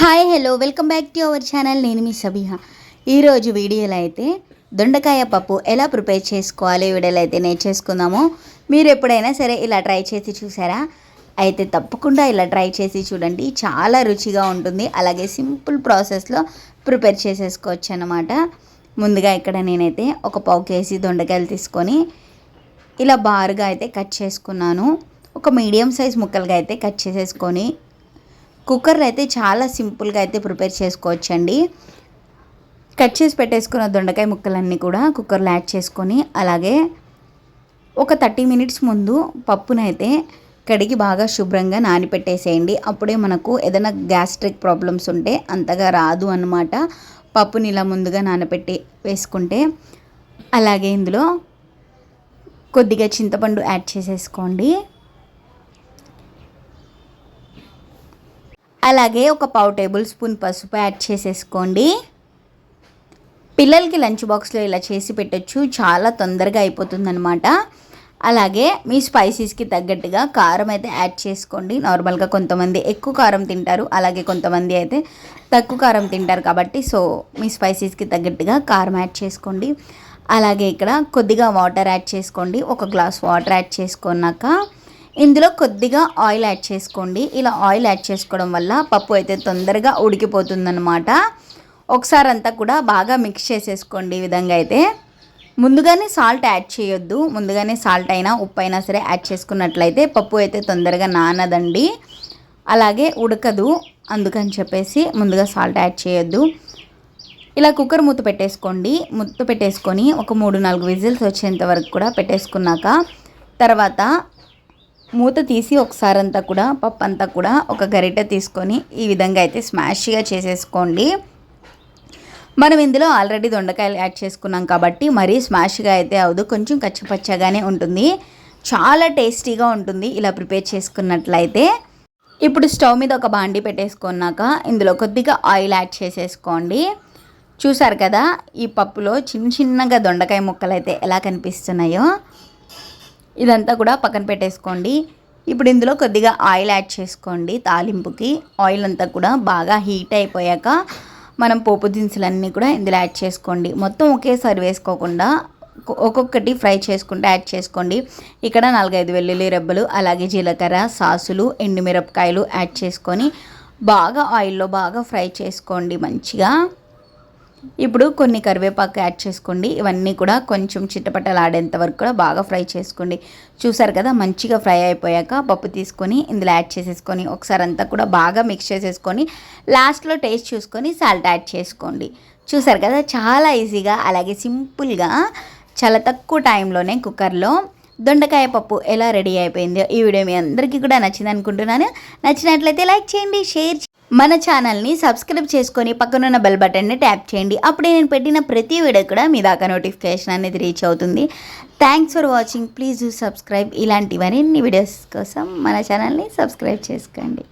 Hi hello. Welcome back to our channel. నేను మీ సబిహ ఈరోజు వీడియోలో అయితే దొండకాయ పప్పు ఎలా ప్రిపేర్ చేసుకోవాలి వీడియోలో అయితే నేర్చేసుకుందాము. మీరు ఎప్పుడైనా సరే ఇలా ట్రై చేసి చూసారా? అయితే తప్పకుండా ఇలా ట్రై చేసి చూడండి. చాలా రుచిగా ఉంటుంది. అలాగే సింపుల్ ప్రాసెస్లో ప్రిపేర్ చేసేసుకోవచ్చు అన్నమాట. ముందుగా ఇక్కడ నేనైతే ఒక పావు కేజీ దొండకాయలు తీసుకొని ఇలా బారుగా అయితే కట్ చేసుకున్నాను. ఒక మీడియం సైజ్ ముక్కలుగా అయితే కట్ చేసేసుకొని కుక్కర్లో అయితే చాలా సింపుల్గా అయితే ప్రిపేర్ చేసుకోవచ్చండి. కట్ చేసి పెట్టేసుకున్న దొండకాయ ముక్కలన్నీ కూడా కుక్కర్లో యాడ్ చేసుకొని అలాగే ఒక థర్టీ మినిట్స్ ముందు పప్పునైతే కడిగి బాగా శుభ్రంగా నానిపెట్టేసేయండి. అప్పుడే మనకు ఏదైనా గ్యాస్ట్రిక్ ప్రాబ్లమ్స్ ఉంటే అంతగా రాదు అన్నమాట. పప్పుని ఇలా ముందుగా నానబెట్టి వేసుకుంటే అలాగే ఇందులో కొద్దిగా చింతపండు యాడ్ చేసేసుకోండి. అలాగే ఒక పావు టేబుల్ స్పూన్ పసుపు యాడ్ చేసేసుకోండి. పిల్లలకి లంచ్ బాక్స్లో ఇలా చేసి పెట్టచ్చు. చాలా తొందరగా అయిపోతుందనమాట అలాగే మీ స్పైసీస్కి తగ్గట్టుగా కారం అయితే యాడ్ చేసుకోండి. నార్మల్గా కొంతమంది ఎక్కువ కారం తింటారు. అలాగే కొంతమంది అయితే తక్కువ కారం తింటారు కాబట్టి సో మీ స్పైసీస్కి తగ్గట్టుగా కారం యాడ్ చేసుకోండి. అలాగే ఇక్కడ కొద్దిగా వాటర్ యాడ్ చేసుకోండి. ఒక గ్లాస్ వాటర్ యాడ్ చేసుకున్నాక ఇందులో కొద్దిగా ఆయిల్ యాడ్ చేసుకోండి. ఇలా ఆయిల్ యాడ్ చేసుకోవడం వల్ల పప్పు అయితే తొందరగా ఉడికిపోతుందన్నమాట. ఒకసారి అంతా కూడా బాగా మిక్స్ చేసేసుకోండి ఈ విధంగా అయితే. ముందుగానే సాల్ట్ యాడ్ చేయొద్దు. ముందుగానే సాల్ట్ అయినా ఉప్పు అయినా సరే యాడ్ చేసుకున్నట్లయితే పప్పు అయితే తొందరగా నానదండి. అలాగే ఉడకదు. అందుకని చెప్పేసి ముందుగా సాల్ట్ యాడ్ చేయొద్దు. ఇలా కుక్కర్ మూత పెట్టేసుకోండి. మూత పెట్టేసుకొని ఒక మూడు నాలుగు విజిల్స్ వచ్చేంత వరకు కూడా పెట్టేసుకున్నాక తర్వాత మూత తీసి ఒకసారి అంతా కూడా పప్పు అంతా కూడా ఒక గరిటె తీసుకొని ఈ విధంగా అయితే స్మాష్గా చేసేసుకోండి. మనం ఇందులో ఆల్రెడీ దొండకాయలు యాడ్ చేసుకున్నాం కాబట్టి మరీ స్మాష్గా అయితే అవదు కొంచెం కచ్చపచ్చగానే ఉంటుంది. చాలా టేస్టీగా ఉంటుంది ఇలా ప్రిపేర్ చేసుకున్నట్లయితే. ఇప్పుడు స్టవ్ మీద ఒక బాండి పెట్టేసుకున్నాక ఇందులో కొద్దిగా ఆయిల్ యాడ్ చేసేసుకోండి. చూసారు కదా ఈ పప్పులో చిన్న చిన్నగా దొండకాయ ముక్కలు అయితే ఎలా కనిపిస్తున్నాయో. ఇదంతా కూడా పక్కన పెట్టేసుకోండి. ఇప్పుడు ఇందులో కొద్దిగా ఆయిల్ యాడ్ చేసుకోండి తాలింపుకి. ఆయిల్ అంతా కూడా బాగా హీట్ అయిపోయాక మనం పోపు దినుసులన్నీ కూడా ఇందులో యాడ్ చేసుకోండి. మొత్తం ఒకేసారి వేసుకోకుండా ఒక్కొక్కటి ఫ్రై చేసుకుంటే యాడ్ చేసుకోండి. ఇక్కడ నాలుగైదు వెల్లుల్లి రెబ్బలు అలాగే జీలకర్ర సాసులు ఎండుమిరపకాయలు యాడ్ చేసుకొని బాగా ఆయిల్లో బాగా ఫ్రై చేసుకోండి మంచిగా. ఇప్పుడు కొన్ని కరివేపాకు యాడ్ చేసుకోండి. ఇవన్నీ కూడా కొంచెం చిట్టపట్టలాడేంత వరకు కూడా బాగా ఫ్రై చేసుకోండి. చూసారు కదా మంచిగా ఫ్రై అయిపోయాక పప్పు తీసుకొని ఇందులో యాడ్ చేసేసుకొని ఒకసారి అంతా కూడా బాగా మిక్స్ చేసేసుకొని లాస్ట్లో టేస్ట్ చూసుకొని సాల్ట్ యాడ్ చేసుకోండి. చూసారు కదా చాలా ఈజీగా అలాగే సింపుల్గా చాలా తక్కువ టైంలోనే కుక్కర్లో దొండకాయ పప్పు ఎలా రెడీ అయిపోయిందో ఈ వీడియో మీ అందరికీ కూడా నచ్చింది అనుకుంటున్నాను. నచ్చినట్లయితే లైక్ చేయండి షేర్ మన ఛానల్ని సబ్స్క్రైబ్ చేసుకొని పక్కనున్న బెల్ బటన్ని ట్యాప్ చేయండి. అప్పుడే నేను పెట్టిన ప్రతి వీడియో కూడా మీ దాకా నోటిఫికేషన్ అనేది రీచ్ అవుతుంది. Thanks for watching please subscribe ఇలాంటి మరిన్ని వీడియోస్ కోసం మన ఛానల్ని సబ్స్క్రైబ్ చేసుకోండి.